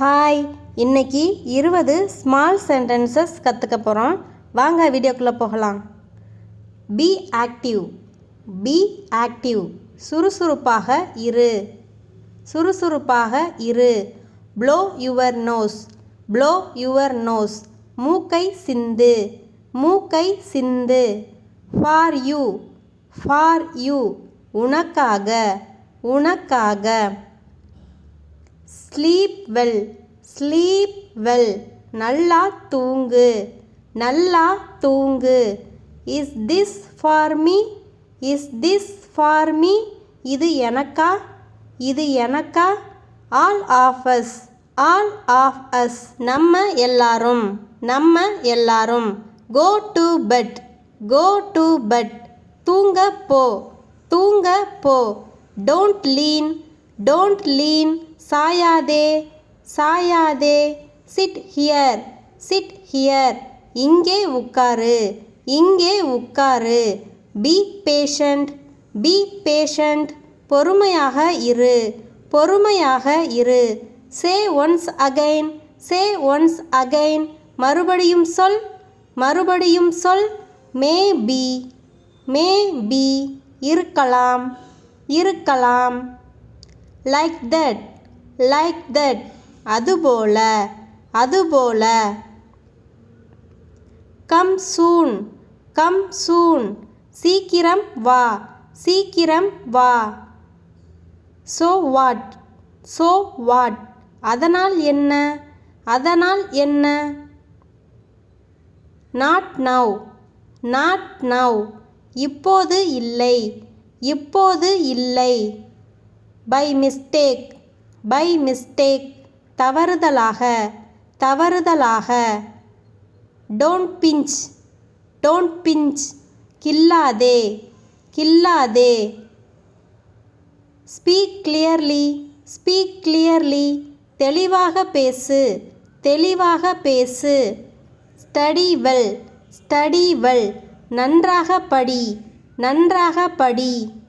Hi இன்னைக்கு இருபது small sentences கற்றுக்க போகிறோம் வாங்க வீடியோக்குள்ளே போகலாம். பி ஆக்டிவ் பி ஆக்டிவ் சுறுசுறுப்பாக இரு. சுறுசுறுப்பாக இரு. Blow your nose blow your nose மூக்கை சிந்து. மூக்கை சிந்து. ஃபார் யூ ஃபார் யூ உனக்காக. உனக்காக. Sleep well sleep well. நல்லா தூங்கு நல்லா தூங்கு. Is this for me is this for me இது எனக்கா? இது எனக்கா? All of us all of us நம்ம எல்லாரும் நம்ம எல்லாரும். Go to bed go to bed தூங்க போ தூங்க போ. டோன்ட் லீன் டோன்ட் லீன் சாயாதே. சாயாதே. சிட் ஹியர் சிட் ஹியர் இங்கே உட்காரு. இங்கே உட்காரு. பி பேஷண்ட் பி பேஷண்ட் பொறுமையாக இரு. பொறுமையாக இரு. Say once again say once again மறுபடியும் சொல். மறுபடியும் சொல். மே பி மே பி இருக்கலாம். இருக்கலாம். லைக் தட் லைக் தட் அதுபோல. அதுபோல. கம் சூன் கம் சூன் சீக்கிரம் வா. சீக்கிரம் வா. ஸோ வாட் ஸோ வாட் அதனால் என்ன? அதனால் என்ன? நாட் நவ் நாட் நவ் இப்போது இல்லை. இப்போது இல்லை. பை மிஸ்டேக் பை மிஸ்டேக் தவறுதலாக. தவறுதலாக. டோன்ட் பிஞ்ச் டோன்ட் பிஞ்ச் கில்லாதே. கில்லாதே. ஸ்பீக் கிளியர்லி ஸ்பீக் கிளியர்லி தெளிவாக பேசு. தெளிவாக பேசு. ஸ்டடி வெல் ஸ்டடி வெல் நன்றாக படி. நன்றாக படி.